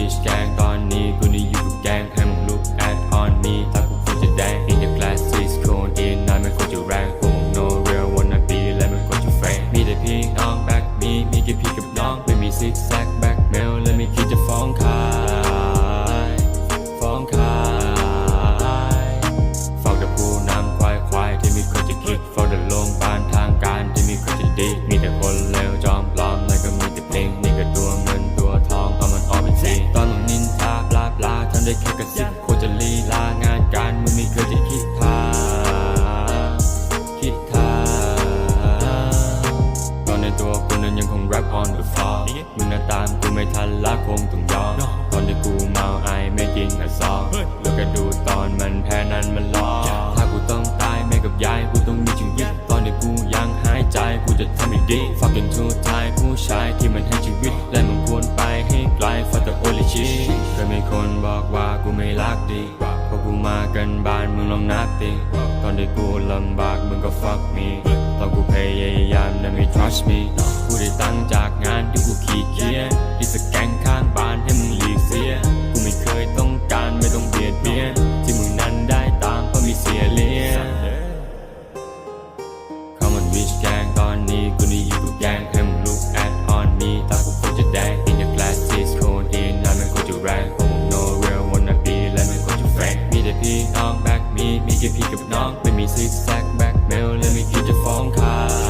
บิชแกงตอนนี้กูนี่อยู่กับแกงให้มึง look at on me ถ้ากูควรจะแดง ก็ดูตอนมันแพ้นั้นมันล้อถ้ากูต้องตายแม่กับยายกูต้องมีชีวิต ตอนที่กูยังหายใจกูจะทำให้ดี fucking too tight ผู้ชายที่มันให้ชีวิต และมันควรไปให้ไกล for the only shit เคยมีคนบอกว่ากูไม่รักดีพอกูมากันบ้านมึงลองนับดิตอนที่กูลำบากมึงก็ fuck me ตอนกูพยายามแต่ไม่ trust me กูได้ตั้งจากงานที่กูขี้เกียจที่สแกงข้างบ้านให้มึง แต่พี่น้องแบกมีมีแค่พี่กับน้อง ไม่มี zig zag back mail และไม่คิดจะฟ้องใคร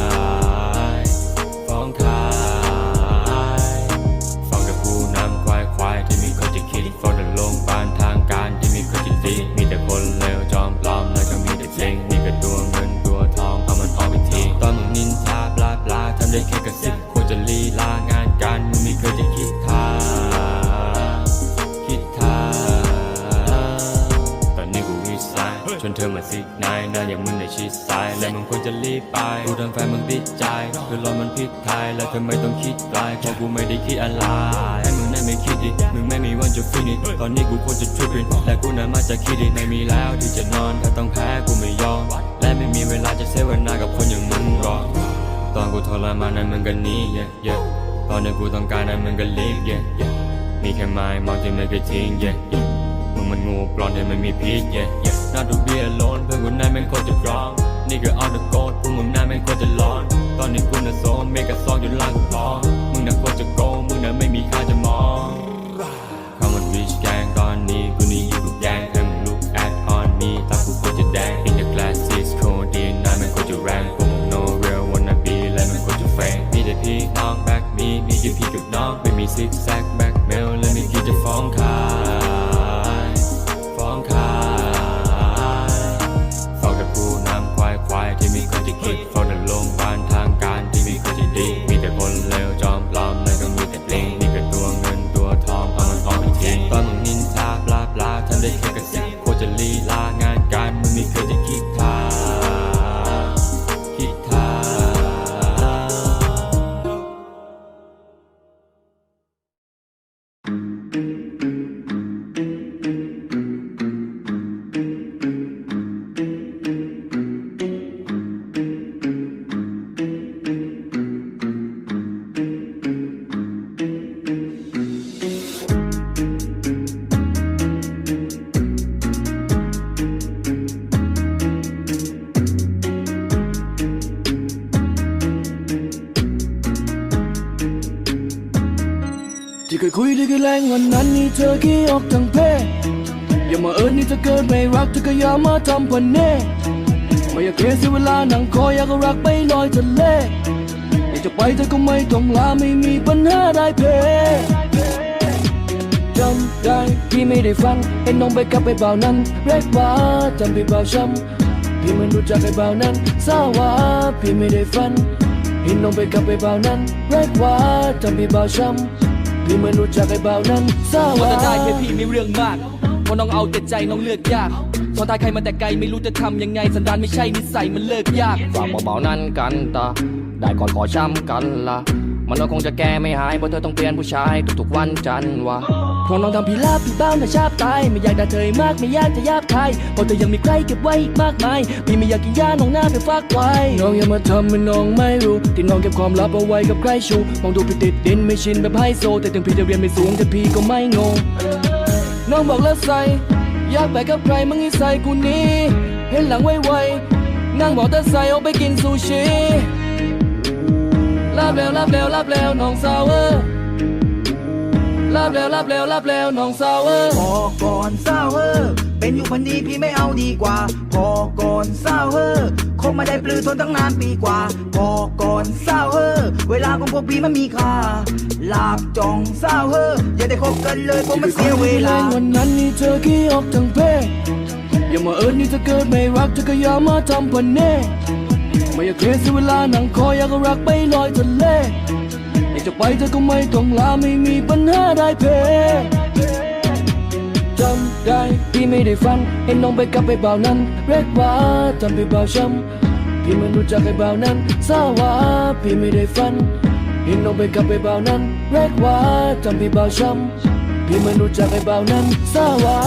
มึงควรจะรีบไปกูทำแฟนมึงติดใจคือรอมันพลิกไทยแล้วเธอไม่ต้องคิดไกลเพราะกูไม่ได้คิดอะไรให้มึงได้ไม่คิดดิมึงไม่มีวันจะฟินิชตอนนี้กูควรจะทริปปินและกูน่ามาจะคิดดิไม่มีแล้วที่จะนอนถ้าต้องแพ้กูไม่ยอมและไม่มีเวลาจะเสียเวลากับคนอย่างมึงหรอกตอนกูทรมานนั้นมึงก็หนี yeah yeah ตอนที่กูต้องการนั้นมึงก็ leave yeah yeah มีแค่ไม้มองที่ไม่เคยทิ้ง yeah yeah มึงมันงูปลอมที่ไม่มีพิษ yeah yeah น่าดูเบียร์ล้นเพื่อนกูนั่นแม่งคตรจะร้อง นี่ก็ on the go พวกมึงนั่นแม่คตรจะร้อน ตอนนี้กูน่ะโซมเมกะซองอยู่ล่างกูพอมึงน่ะคตรจะโกมึงน่ะไม่มีค่าจะมองเข้ามัน rich gang ตอนนี้กูนี่อยู่กับแกงให้มึง look at on me ตากูควรจะแดง in the glass is cold in นั่นมันควรจะแรงพวกมึง no real wanna be และไมันควรจะ fake มีแต่พี่น้อง back me มีแค่พี่กับน้องไม่มี zig zag back mail และไม่คิดจะฟ้องใคร ที่เคยคุยด้วยกันแรงวันนั้นนี่เธอขี้ออกทางเพศอย่ามาเอิญนี่ถ้าเกิดไม่รักเธอก็อย่ามาทำพันเน่ไม่อยากเคเสียเวลานั่งคอยอยากรักไปลอยทะเลอยากจะไปเธอก็ไม่ต้องลาไม่มีปัญหาได้เพจำได้พี่ไม่ได้ฟังเห็นน้องไปกับไปเบานั้นเรกว่าจำพี่เบาช้ำพี่มันรู้จักไอ้เบานั้นสาวาพี่ไม่ได้ฟันเห็นน้องไปกับไปเบานั้นเรกว่าจำพี่เบาช้ำ พี่เหมือนรู้จักไอ้เบานั้นสาว่าวาจะได้แค่พี่ไม่เรื่องมากเพราะน้องเอาแต่ใจน้องเลือกยากตอนตายใครมาแต่ไกลไม่รู้จะทำยังไง สันดานไม่ใช่นิสัยมันเลิกยากฝากเบาๆนั้นกันตาได้ก่อนขอช้ำกันละมันก็คงจะแก้ไม่หายเพราะเธอต้องเปลี่ยนผู้ชายทุกๆวันจันทร์วะ เพราะน้องทำพี่ลาบพี่บ้าแต่ชาบตาย ไม่อยากด่าเธอมากไม่อยากจะยาบคายเพราะเธอยังมีใครเก็บไว้อีกมากมาย พี่ไม่อยากกินยาน้องหน้าไปฝากไว้น้องอย่ามาทำให้น้องไม่รู้ ที่น้องเก็บความลับเอาไว้กับใครชู มองดูพี่ติดดินไม่ชินแบบไฮโซ แต่ถึงพี่จะเรียนไม่สูงแต่พี่ก็ไม่งง น้องบอกแล้วใส่อยากไปกับใครมึงให้ใส่กูนี้ เห็นหลังไวๆนั่งบอกแต่ใส่เอาไปกินซูชิลาบแล้วลาบแล้วลาบแล้วน้องสาวเออ ลาบแล้วลาบแล้วลาบแล้วน้องสาวเออพอก่อนเศร้าเฮอเป็นอยู่คนดีพี่ไม่เอาดีกว่า พอก่อนเศร้าเฮอคงไม่ได้ปลือทนตั้งนานปีกว่า พอก่อนเศร้าเฮอเวลาของพวกพี่มันมีค่าลาบจองเศร้าเฮออย่าได้คบกันเลยเพราะมันเสียเวลาวันนั้นนี่เธอขี้ออกทั้งเพศอย่ามาเอิญนี่ถ้าเกิดไม่รักเธอก็อย่ามาทำพันเน่ไม่อยากเคลียร์เสียเวลานั่งคอยอยากก็รักไปลอยทะเล อยากจะไปเธอก็ไม่ต้องลาไม่มีปัญหาได้เพจำได้พี่ไม่ได้ฝันเห็นน้องไปกับไปเบาวนั้นเรียกว่าทำไปเบาวช้ำพี่มันรู้จักไอ้เบานั้นทราบว่าพี่ไม่ได้ฝันเห็นน้องไปกับไอ้เบานั้นเรียกว่าทำพี่เบาช้ำพี่มันรู้จักไอ้เบานั้นทราบว่า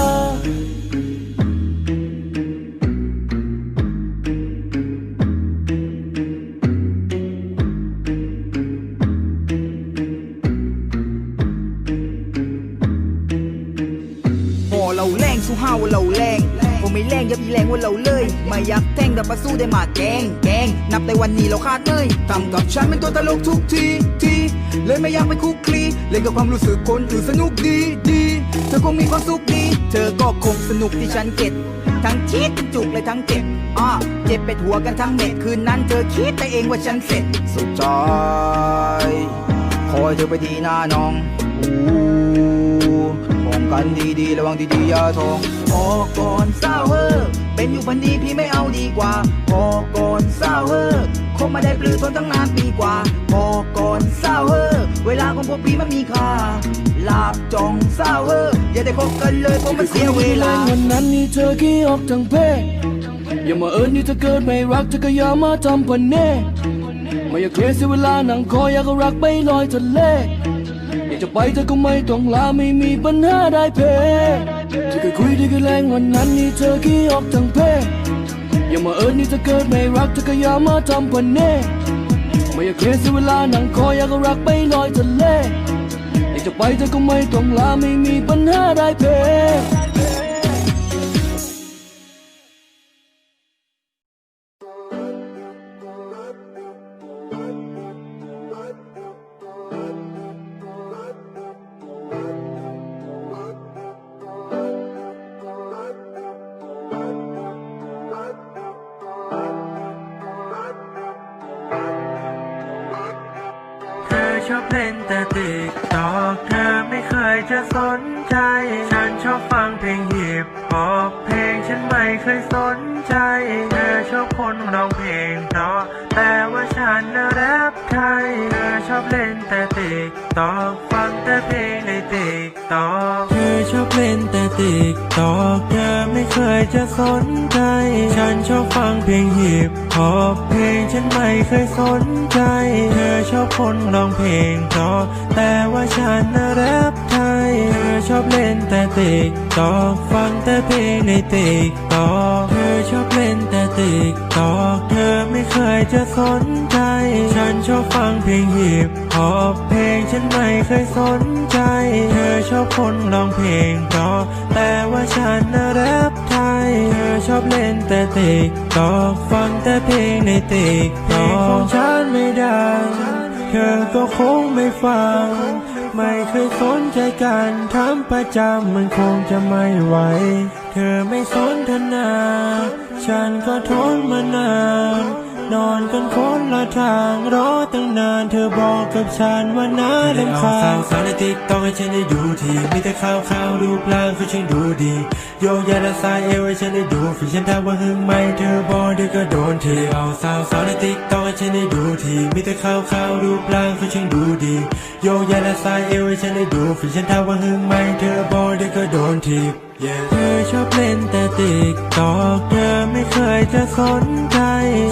ม่อยากแท่งแต่มาสู้ได้มาแกงแกงนับแต่วันนี้เราขาดเลยทำกับฉันเป็นตัวตลกทุกทีทีเลยไม่อยากไปคุกคลีเล่นกับความรู้สึกคนอื่นสนุกดีดีเธอคงมีความสุขดี เธอก็คงสนุกที่ฉันเก็ตทั้งชีดทั้งจุกเลยทั้งเจ็บอ่าเจ็บเป็ดหัวกันทั้งเม็ดคืนนั้นเธอคิดไปเองว่าฉันเสร็จสุดใจคอยเธอไปทีหน้าน้องอู้ป้อง กันดีๆ ระวังดีๆอย่าทองพอก่อนเศร้าเฮอเป็นอยู่พันดีพี่ไม่เอาดีกว่าพอก่อนเศร้าเฮอคงไม่ได้ปลือทนตั้งนานปีกว่าพอก่อนเศร้าเฮอเวลาของพวกพี่มันมีค่าลาบจองเศร้าเฮออย่าได้คบกันเลยเพราะมันเสียเวลาวันนั้นนี่เธอขี้ออกทั้งเพศอย่ามาเอิญนี่ถ้าเกิดไม่รักเธอก็อย่ามาทำพันเน่ไม่อยากเคลียร์เสียเวลานั่งคอยอยากก็รักไปลอยทะเล อยากจะไปเธอก็ไม่ต้องลาไม่มีปัญหาได้เพที่เคยคุยได้ก็แรงวันนั้นนี่เธอขี้ออกทางเพอย่ามาเอิญนี่เธอเกิดไม่รักเธอก็อย่ามาทำพันเน่ไม่อยากเครียดเสียเวลานั่งคอยอยาก็รักไปลอยทะเลอยากจะไปเธอก็ไม่ต้องลาไม่มีปัญหาได้เพ จะสนใจ ฉันชอบฟังเพลงฮิปฮอปเพลงฉันไม่เคยสนใจเธอชอบคนร้องเพลงเพราะแต่ว่าฉันน่ะแรปไทยเธอชอบเล่นแต่ติ๊กตอกฟังแต่เพลงในติ๊กตอกเธอชอบเล่นแต่ติ๊กตอกเธอไม่เคยจะสนใจ ฉันชอบฟังเพลงฮิปฮอปเพลงฉันไม่เคยสนใจ เธอชอบคนร้องเพลงเพราะแต่ว่าฉันน่ะแรปไทย เธอชอบเล่นแต่ติ๊กตอกฟังแต่เพลงในติ๊กตอกเธอชอบเล่นแต่ติ๊กตอกเธอไม่เคยจะสนใจ ฉันชอบฟังเพลงฮิปฮอปเพลงฉันไม่เคยสนใจ เธอชอบคนร้องเพลงเพราะแต่ว่าฉันน่ะแรปไทย เธอชอบเล่นแต่ติ๊กตอกฟังแต่เพลงในติ๊กตอกของฉันไม่ดังเธอก็คงไม่ฟัง ไม่เคยสนใจกันถามประจำมันคงจะไม่ไหว เธอไม่สนทนา ฉันก็ทนมานาน นอนกันคนละทางรอตั้งนานเธอบอกกับฉันว่าน่าลำคาญสาวในติ๊กต้องให้ฉันได้ดูทีมีแต่ข่าวข่าวรูปร่างคือฉันดูดี โยกย้ายและสายเอวให้ฉันได้ดูฝีฉันถามว่าหึงไหมเธอบอกเดี๋ยวก็โดนทีเอาสาวสาวในติ๊กต้องให้ฉันได้ดูทีมีแต่ข่าวข่าวรูปร่างคือฉันดูดี โยกย้ายและสายเอวให้ฉันได้ดูฝีฉันถามว่าหึงไหมเธอบอกเดี๋ยวก็โดนที Yeah. เธอชอบเล่นแต่ติ๊กตอกเธอไม่เค ยจะสนใจ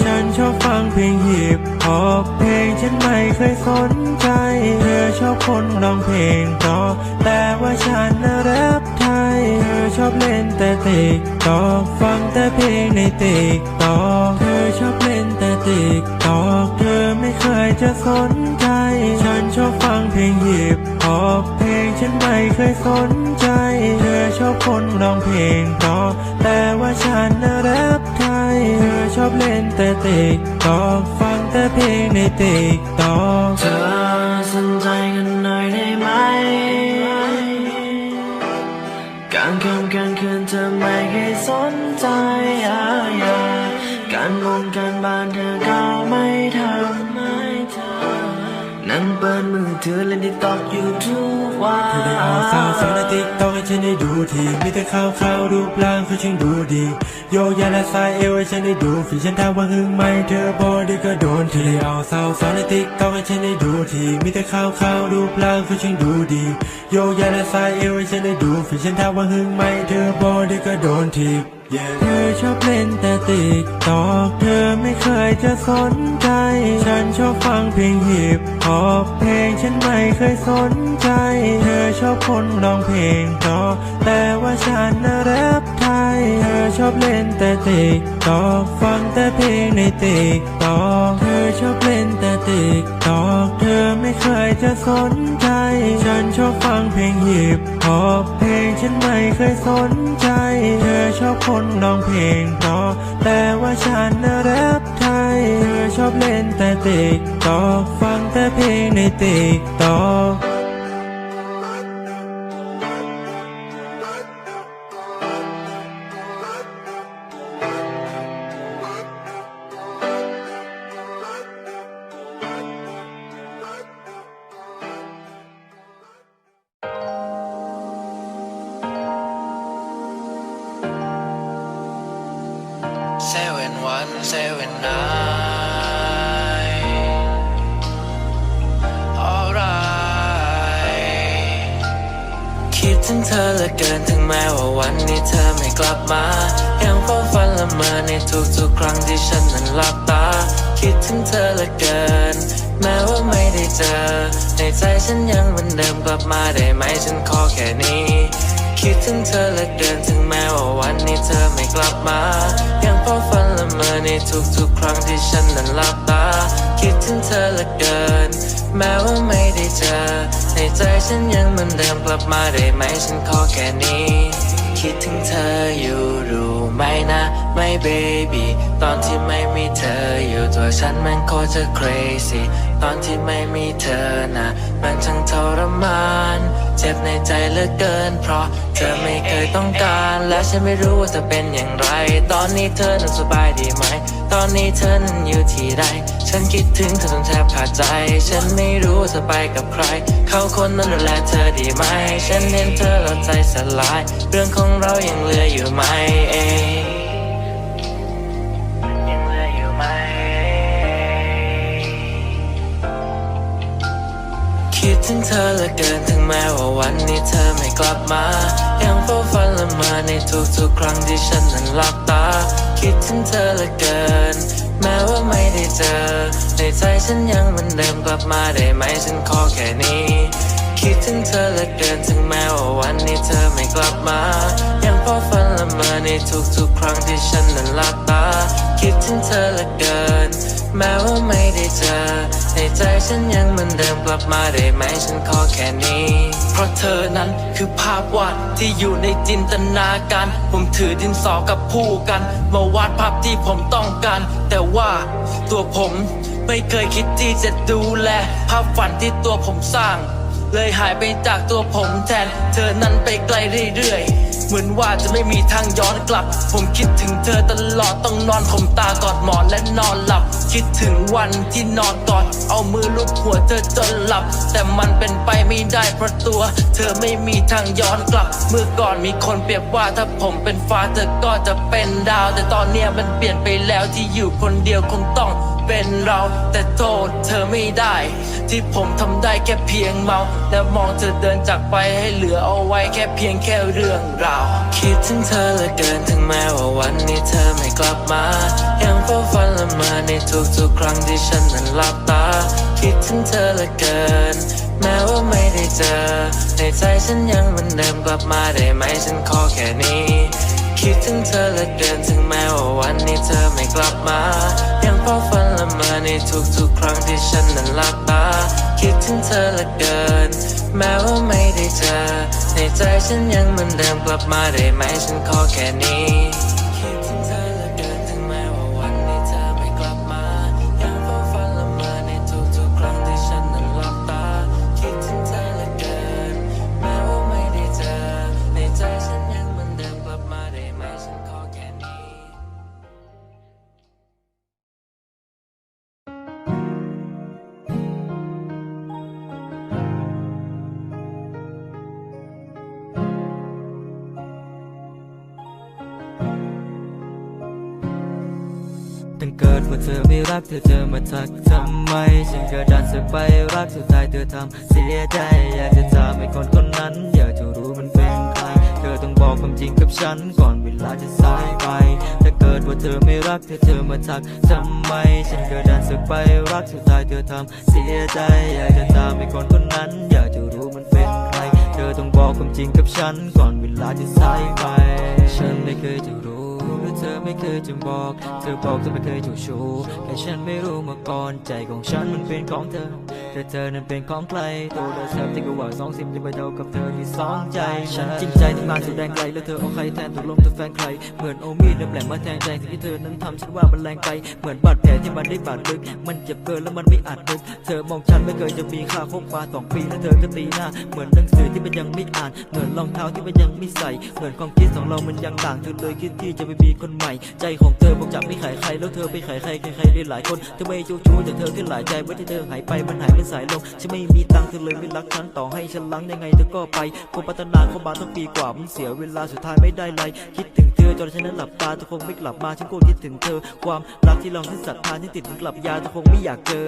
ฉันชอบฟังเพลงฮิปฮอปเพลงฉันไม่เคยสนใจ เธอชอบคนร้องเพลงเพราะแต่ว่าฉันน่ะแรปไทย เธอชอบเล่นแต่ติ๊กตอกฟังแต่เพลงในติ๊กตอกเธอชอบเล่นแต่ติ๊กตอกเธอไม่เคยจะสนใจ ฉันชอบฟังเพลงฮิปฮอปเพลงฉันไม่เคยสนใจ เธอชอบคนร้องเพลงเพราะแต่ว่าฉันน่ะแรปไทยเธอ ชอบเล่นแต่ติ๊กตอกฟังแต่เพลงในติ๊กตอกเธอสนใจกันหน่อยได้ไหมการคำการคืนเธอไม่เคยสนใจอาอยาการงงการบ้านเธอก็ เปิดมือถือเล่นติ๊กต็อกอยู่ทุกวันเธอได้เอาสาวสาวในติ๊กต็อกให้ฉันได้ดูทีมีแต่ข่าวข่าวรูปร่างเขาช่างดูดี โยกย้ายและสายเอวให้ฉันได้ดูฝีฉันถามว่าหึงไหมเธอบอกดีก็โดนเธอได้เอาสาวสาวในติ๊กต็อกให้ฉันได้ดูทีมีแต่ข่าวข่าวรูปร่างเขาช่างดูดี โยกย้ายและสายเอวให้ฉันได้ดูฝีฉันถามว่าหึงไหมเธอบอกดีก็โดนที เธอชอบเล่นแต่ติ๊กตอกเธอไม่เคยจะสนใจ ฉันชอบฟังเพลงฮิปฮอปเพลงฉันไม่เคยสนใจ เธอชอบคนร้องเพลงเพราะแต่ว่าฉันน่ะแรปไทย เธอชอบเล่นแต่ติ๊กตอกฟังแต่เพลงในติ๊กตอกเธอ ชอบเล่นแต่ติ๊กตอกเธอไม่เคยจะสนใจ ฉันชอบฟังเพลงฮิปฮอปเพลงฉันไม่เคยสนใจ เธอชอบคนร้องเพลงเพราะแต่ว่าฉันน่ะแรปไทย เธอชอบเล่นแต่ติ๊กตอกฟังแต่เพลงในติ๊กตอก คิดถึงเธอเหลือเกินถึงแม้ว่าวันนี้เธอไม่กลับมา ยังเฝ้าฝันละเมอในทุกๆครั้งที่ฉันนั้นหลับตา คิดถึงเธอเหลือเกิน แม้ว่าไม่ได้เจอ ในใจฉันยังเหมือนเดิมกลับมาได้ไหมฉันขอแค่นี้ คิดถึงเธอเหลือเกินถึงแม้ว่าวันนี้เธอไม่กลับมา ยังเฝ้าฝันละเมอในทุกๆครั้งที่ฉันนั้นหลับตา คิดถึงเธอเหลือเกิน แม้ว่าไม่ได้เจอ ในใจฉันยังเหมือนเดิมกลับมาได้ไหมฉันขอแค่นี้ คิดถึงเธออยู่รู้ไหมนะไม่เบบี้ตอนที่ไม่มีเธออยู่ตัวฉันมันโคตรจะ crazy ตอนที่ไม่มีเธอนะมันช่างทรมาน เจ็บในใจเหลือเกิน เพราะเธอไม่เคยต้องการ และฉันไม่รู้ว่าจะเป็นอย่างไร ตอนนี้เธอนั้นสบายดีไหม ตอนนี้เธอนั้นอยู่ที่ใดฉันคิดถึงเธอจนแทบขาดใจ ฉันไม่รู้ว่าจะไปกับใคร เขาคนนั้นดูแลเธอดีไหม ฉันเห็นเธอแล้วใจสลาย เรื่องของเรายังเหลืออยู่ไหมเองยัง ถึงเธอเหลือเกินถึงแม้ว่าวันนี้เธอไม่กลับมา ยังเฝ้าฝันละเมอในทุกๆครั้งที่ฉันนั้นหลับตา คิดถึงเธอเหลือเกิน แม้ว่าไม่ได้เจอ ในใจฉันยังเหมือนเดิมกลับมาได้ไหมฉันขอแค่นี้ คิดถึงเธอเหลือเกินถึงแม้ว่าวันนี้เธอไม่กลับมา ยังเฝ้าฝันละเมอในทุกๆครั้งที่ฉันนั้นหลับตา คิดถึงเธอเหลือเกิน แม้ว่าไม่ได้เจอ ในใจฉันยังเหมือนเดิมกลับมาได้ไหมฉันขอแค่นี้ เพราะเธอนั้นคือภาพวาดที่อยู่ในจินตนาการ ผมถือดินสอกับผู้กัน มาวาดภาพที่ผมต้องการ แต่ว่าตัวผมไม่เคยคิดที่จะดูแล ภาพฝันที่ตัวผมสร้าง เลยหายไปจากตัวผมแทน เธอนั้นไปไกลเรื่อยๆ เหมือนว่าจะไม่มีทางย้อนกลับ ผมคิดถึงเธอตลอดต้องนอนผมตากอดหมอนและนอนหลับ คิดถึงวันที่นอนกอด เอามือลูบหัวเธอจนหลับ แต่มันเป็นไปไม่ได้เพราะตัว เธอไม่มีทางย้อนกลับ เมื่อก่อนมีคนเปรียบว่าถ้าผมเป็นฟ้าเธอก็จะเป็นดาว แต่ตอนเนี้ยมันเปลี่ยนไปแล้วที่อยู่คนเดียวคงต้องเป็นเรา แต่โทษเธอไม่ได้ ที่ผมทำได้แค่เพียงเมา และมองเธอเดินจากไปให้เหลือเอาไว้แค่เพียงแค่เรื่องราว คิดถึงเธอเหลือเกินถึงแม้ว่าวันนี้เธอไม่กลับมา ยังเฝ้าฝันละเมอในทุกๆครั้งที่ฉันนั้นหลับตา คิดถึงเธอเหลือเกิน แม้ว่าไม่ได้เจอ ในใจฉันยังเหมือนเดิมกลับมาได้ไหมฉันขอแค่นี้ คิดถึงเธอและเกินถึงแม้ว่าวันนี้เธอไม่กลับมา ยังเฝ้าฝันละเมอในทุกๆ ครั้งที่ฉันนั้นหลับตา คิดถึงเธอและเกิน แม้ว่าไม่ได้เจอ ในใจฉันยังเหมือนเดิมกลับมาได้ไหมฉันขอแค่นี้ รักเธอเจอมาทักทำไม ฉันก็ดันเสือกไปรักสุดท้ายเธอทำเสียใจ อยากจะถามให้คนคนนั้น อยากจะรู้มันเป็นใคร เธอต้องบอกความจริงกับฉันก่อนเวลาจะสายไป ถ้าเกิดว่าเธอไม่รักเธอเจอมาทักทำไม ฉันก็ดันเสือกไปรักสุดท้ายเธอทำเสียใจ อยากจะถามให้คนคนนั้น อยากจะรู้มันเป็นใคร เธอต้องบอกความจริงกับฉันก่อนเวลาจะสายไป ฉันไม่เคยจะรู้ หรือเธอไม่เคยจะบอก เธอบอกเธอไม่เคยถูชูแค่ฉันไม่รู้มาก่อนใจของฉันมันเป็นของเธอ แต่เธอนั้นเป็นของใครตัวเราเธอที่ก็ว่าสองสิบจะไปเท่ากับเธอที่สองใจ ฉันจริงใจทำงานแสดงไกลแล้วเธอเอาใครแทนตกลงเธอแฟนใคร เหมือนโอมีดนำแหลมมาแทงใจสิ่งที่เธอนั้นทำฉันว่ามันแรงไป เหมือนบาดแผลที่มันได้บาดลึก มันเจ็บเกินแล้วมันไม่อาจนึก เธอมองฉันไม่เคยจะมีค่าคบมาสองปีแล้วเธอก็ตีหน้า เหมือนหนังสือที่มันยังไม่อ่าน เหมือนรองเท้าที่มันยังไม่ใส่ เหมือนความคิดของเรามันยังต่างเธอเลยคิดที่จะไปมีคนใหม่ ใจของเธอบอกจะไม่ขายใคร แล้วเธอไปขายใครใครได้หลายคน เธอไม่เจ้าชู้แต่เธอที่หลายใจเมื่อที่เธอหายไปมันหายเป็นสายลมฉันไม่มีตังค์เธอเลยไม่รักฉันต่อให้ฉันลังยังไงเธอก็ไปคงพัฒนาเข้ามาตั้งปีกว่ามันเสียเวลาสุดท้ายไม่ได้เลยคิดถึงเธอจนฉันนั้นหลับตาเธอคงไม่กลับมาฉันก็คิดถึงเธอ ความรักที่เราที่ศรัทธาที่ติดถึงกลับยาเธอคงไม่อยากเจอ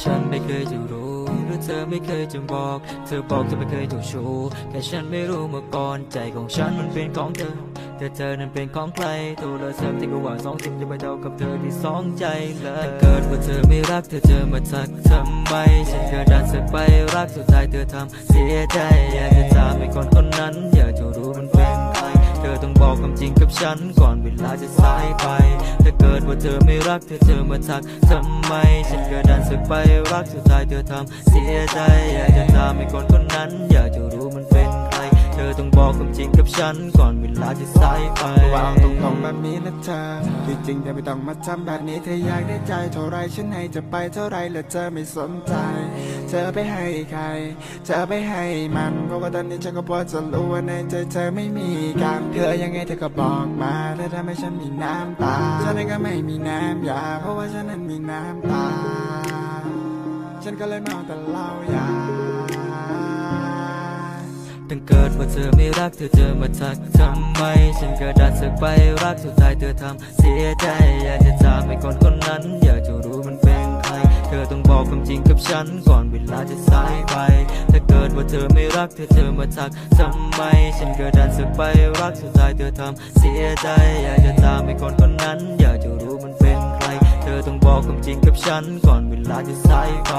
ฉันไม่เคยจะรู้หรือเธอไม่เคยจะบอก เธอบอกเธอไม่เคยถูกชูแค่ฉันไม่รู้มาก่อนใจของฉันมันเป็นของเธอ แต่เธอนั้นเป็นของใครโทรศัพท์ที่กว่าสองสิบจะไปเท่ากับเธอที่สองใจเลยแต่เกิดว่าเธอไม่รักเธอเจอมาทักทำไมฉันก็ดันเสือกไปรักสุดท้ายเธอทำเสียใจอยากจะถามให้คนคนนั้น อยากจะรู้มันเป็นใครเธอต้องบอกความจริงกับฉันก่อนเวลาจะสายไปถ้าเกิดว่าเธอไม่รักเธอเจอมาทักทำไม ฉันก็ดันเสือกไปรักสุดท้ายเธอทำเสียใจอยากจะถามให้คนคนนั้น อยากจะรู้มันเป็น ธอต้องบอกความจริงกับฉันก่อนเวลาจะสายไปวางตรงๆแบบนี้นะเธอที่จริงเธอไม่ต้องมาทำแบบนี้เธออยากได้ใจเท่าไรฉันให้จะไปเท่าไรแล้วเธอไม่สนใจ เธอไปให้ใคร เธอไปให้มันเพราะว่าตอนนี้ฉันก็พอจะรู้ว่าในใจเธอไม่มีกันเธอยังไงเธอก็บอกมาเธอทำให้ฉันมีน้ำตาฉันเองก็ไม่มีน้ำยาเพราะว่าฉันนั้นมีน้ำตาฉันก็เลยเมาแต่เล้ายา ตั้งเกิดว่าเธอไม่รักเธอเจอมาทักทำไม ฉันก็ดันสือกไปรักสุดท้ายเธอทำเสียใจ อยากจะถามให้คนคนนั้น อยากจะรู้มันเป็นใคร เธอต้องบอกความจริงกับฉันก่อนเวลาจะสายไป ถ้าเกิดว่าเธอไม่รักเธอเจอมาทักทำไม ฉันก็ดันสือกไปรักสุดท้ายเธอทำเสียใจ อยากจะถามให้คนคนนั้น อยากจะรู้มันเป็นใคร เธอต้องบอกความจริงกับฉันก่อนเวลาจะสายไป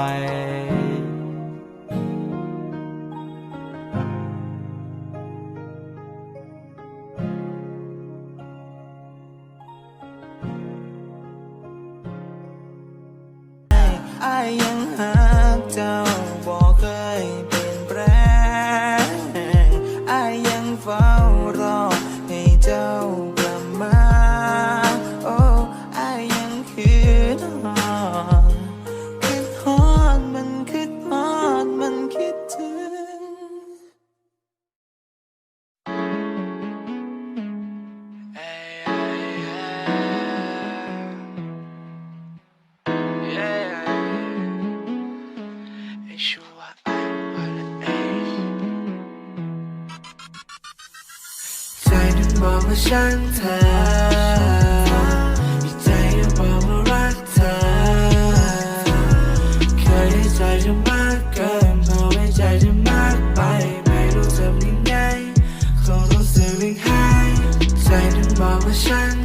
บอกว่าฉันเธอมีใจยังบอกว่ารักเธอ เคยให้ใจจะมากเกินพอไว้ใจจะมากไป ไม่รู้ทำยังไงคงรู้สึ feeling ใจนั้นบอกว่าฉัน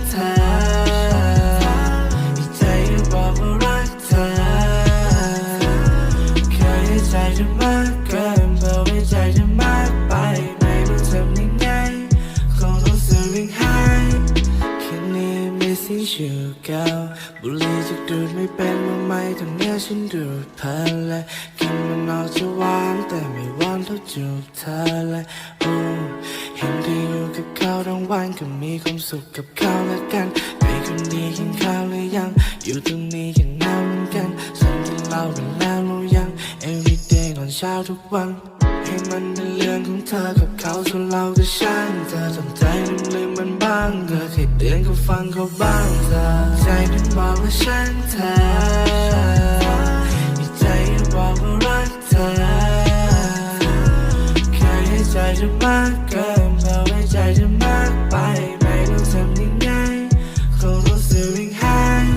เป็นว่าไม่ตอนเนี้ยฉันดูเพลินเลยกินมันออกจะหวานแต่ไม่หวานเท่าจูบเธอเลยโอ้เห็นเธออยู่กับเขาทั้งวันก็มีความสุขกับเขาแล้วกันไปคนดีกินข้าวหรือยัง อยู่ตรงนี้กันนานเหมือนกันฉันกินเหล้ากันแล้วหรือยัง everyday ตอนเช้าทุกวัน มันเป็นเรื่องของเธอกับเขาส่วนเราก็ช่างเธอทำใจลืมลืมมันบ้างเธอเคยเตือนก็ฟังเขาบ้างเธอใจนั้นบอกว่าช่างเธออีใจก็บอกว่ารักเธอเคยให้ใจเธอมากเกินเธอไว้ใจเธอมากไปไม่รู้ทำยังไงคงรู้สึกวิ่งหาย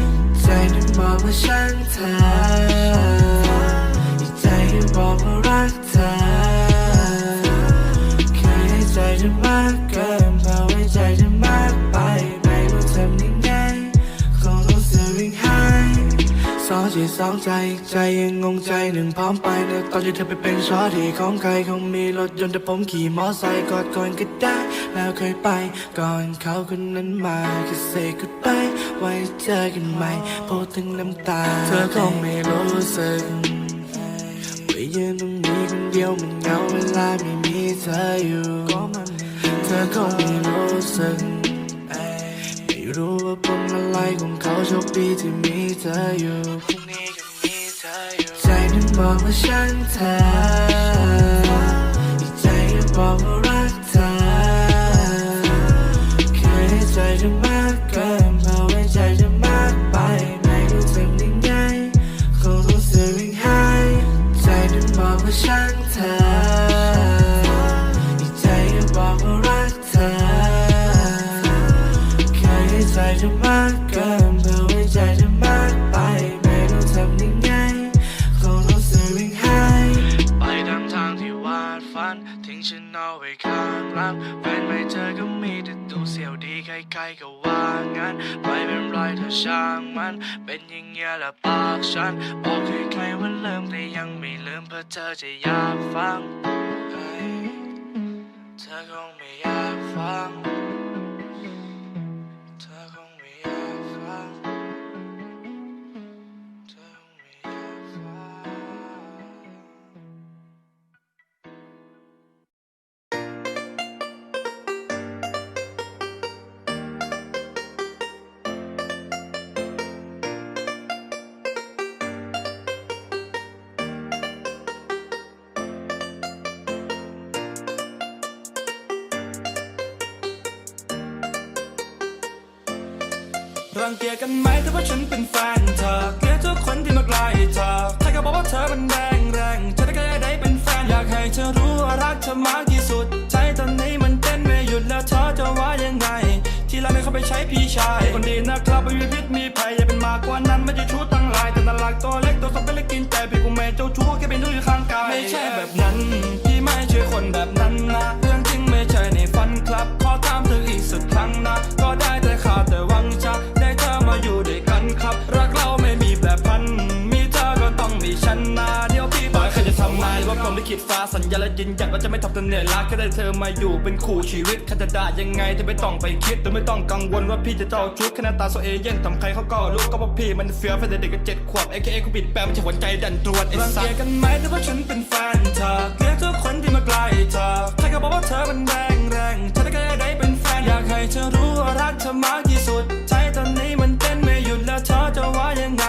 ใจนั้นบอกว่าช่า จเธอมากเกินพอไว้ใจเธอมากไป ไม่รู้ทำยังไงคงรู้สึกวิ่งหายสองจิตสองใจ ใจยังงงใจหนึ่งพร้อมไปเนะตอนที่เธอไปเป็นชอที่ของใครคงมีรถยนต์แต่ผมขี่มอไซค์กอดก่อนก็ได้ แล้วเคยไป ก่อนเขาคนนั้นมาแค่ say goodbye ไว้เจอกันใหม่พูดถึงน้ำตา เธอคงไม่รู้สึกไปยืนตรงนี้คนเดียวมันเหงาเวลาไม่ เธออยู่ เธอคงไม่รู้สึกไม่รู้ว่าปมอะไรของเขาโชคดีที่มีเธออยู่พรุ่งนี้ก็มีเธออยู่ใจนั้นบอกว่าฉันเธออีกใจก็บอกว่ารักเธอเคยให้ใจเธอมากเกินพอไว้ใจเธอมากไปไม่รู้ทำยังไงคงรู้สึกวิงหายใจนั้นบอกว่าฉัน ช่างมันเป็นอย่างเงี้ยละปากฉัน บอกใครๆว่าเริ่มแต่ยังไม่ลืมเพราะเธอจะอยากฟัง เธอคงไม่อยากฟัง รังเกียจกันไหมถ้าว่าฉันเป็นแฟนเธอเกลียดทุกคนที่มาใกล้เธอใครก็บอกว่าเธอมันแรงแรงฉันก็แค่ได้เป็นแฟน อยากให้เธอรู้ว่ารักเธอมากที่สุดใจตอนนี้มันเต้นไม่หยุดแล้วเธอจะว่ายังไง ที่เราไม่เข้าไปใช้พี่ชาย คนดีนะครับไม่มีพิษมีภัยอย่าเป็นมากกว่านั้นไม่ใช่ชู้ตั้งหลายแต่น่ารักตัวเล็กตัวสเป็นเล็กกินใจพี่กูแม่เจ้าชู้แค่เป็นดูอยู่ข้างกายไม่ใช่แบบนั้นพี่ไม่ใช่คนแบบนั้น ฟ้าสัญญาและยืนยันว่าจะไม่ทำเธอเหนื่อยล้าแค่ได้เธอมาอยู่เป็นคู่ชีวิตใครจะด่ายังไงเธอไม่ต้องไปคิดโดยไม่ต้องกังวลว่าพี่จะเจ้าชู้แค่หน้าตาโซเอเย่นทำใครเขาก็รู้ก็เพราพี่มันเฟี้ยวแค่เด็กก็เจ็ดขวบ AKA กูปิดแปลไม่ใช่หัวใจดันตรวจไอ้สัสรังเกียจกันไหมถ้าว่าฉันเป็นแฟนเธอเกลียดทุกคนที่มาใกล้เธอใครก็บอกว่าเธอมันแรงแรงฉันก็แค่ได้เป็นแฟนอยากให้เธอรู้ว่ารักเธอมากที่สุดใจตอนนี้มันเต้นไม่หยุดแล้วเธอจะว่ายังไง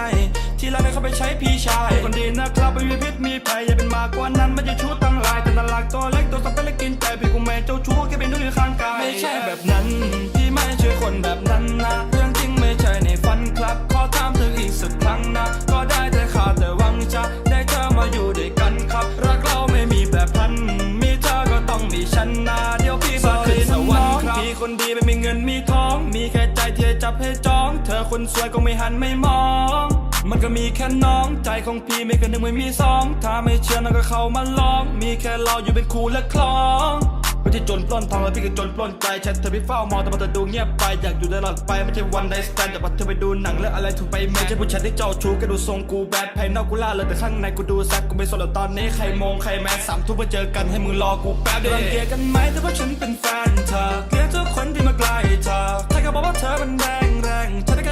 เราไม่เข้าไปใช้พี่ชายคนดีนะครับไม่มีพิษมีภัยอย่าเป็นมากกว่านั้นไม่ใช่ชู้ตั้งหลายแต่น่ารักตัวเล็กตัวสับเป็นเล็กกินใจพี่กูแม่เจ้าชู้แค่เป็นดูอยู่ข้างกายไม่ใช่แบบนั้นพี่ไม่ใช่คนแบบนั้นนะเรื่องจริงไม่ใช่ในฝันครับขอถามเธออีกสักครั้งนะก็ได้แต่ขาดแต่หวังจะได้เธอมาอยู่ด้วยกันครับรักเราไม่มีแบบพันมีเธอก็ต้องมีฉันนะเดี๋ยวพี่มาขึ้นสวรรค์ครับพี่คนดีไม่มีเงินมีทอง มีแค่ใจที่จะจับให้จอง เธอคนสวยก็ไม่หันไม่มอง มันก็มีแค่น้องใจของพี่ไม่เกินหนึ่งไม่มีสองถ้าไม่เชื่อน้องก็เข้ามาลอง มีแค่เราอยู่เป็นคู่และคลองไม่ใช่จนปล้นทองแล้วพี่ก็จนปล้นใจแชทเธอพี่เฝ้ามองแต่พอเธอดูเงียบไปอยากอยู่ตลอดไปไม่ใช่วันไดสแตนแต่พอเธอไปดูหนังเรื่อะไรถูกไปแม่ใช่ผู้ชายที่เจ้าชู้ก็ดูทรงกูแบดภายนอกกูล่าเลยแต่ข้างในกูดูแซกกูไม่สนหรอกตอนนี้ใครมองใครแมสสามทุ่มมาเจอกันให้มึงรอกูแป๊บเดียวรังเกียจกันไหมแต่ว่าฉันเป็นแฟนเธอเกลียดทุกคนที่มาใกล้เธอใครก็บอกว่าเธอมันแรงแรงฉันก็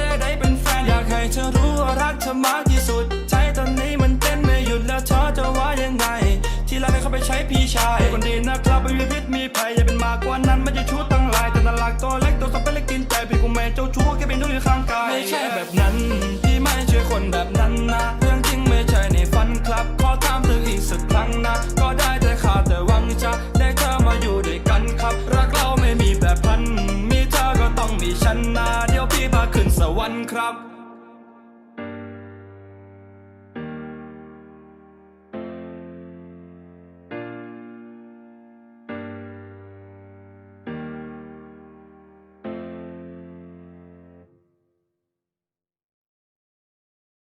ได้ ไม่มีพิษมีภัยอย่าเป็นมากกว่านั้นไม่ใช่ชู้ตั้งหลายแต่น่ารักตัวเล็กตัวสับเป็นเล็กกินใจพี่กูไม่เจ้าชู้แค่เป็นนุ่นข้างกายไม่ใช่แบบนั้นพี่ไม่ใช่คนแบบนั้นนะเรื่องจริงไม่ใช่ในฝันครับขอถามเธออีกสักครั้งนะก็ได้แต่ขาดแต่หวังจะได้เธอมาอยู่ด้วยกันครับรักเราไม่มีแบบพันมีเธอก็ต้องมีฉันนะเดี๋ยวพี่พาขึ้นสวรรค์ครับ